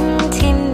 นทิม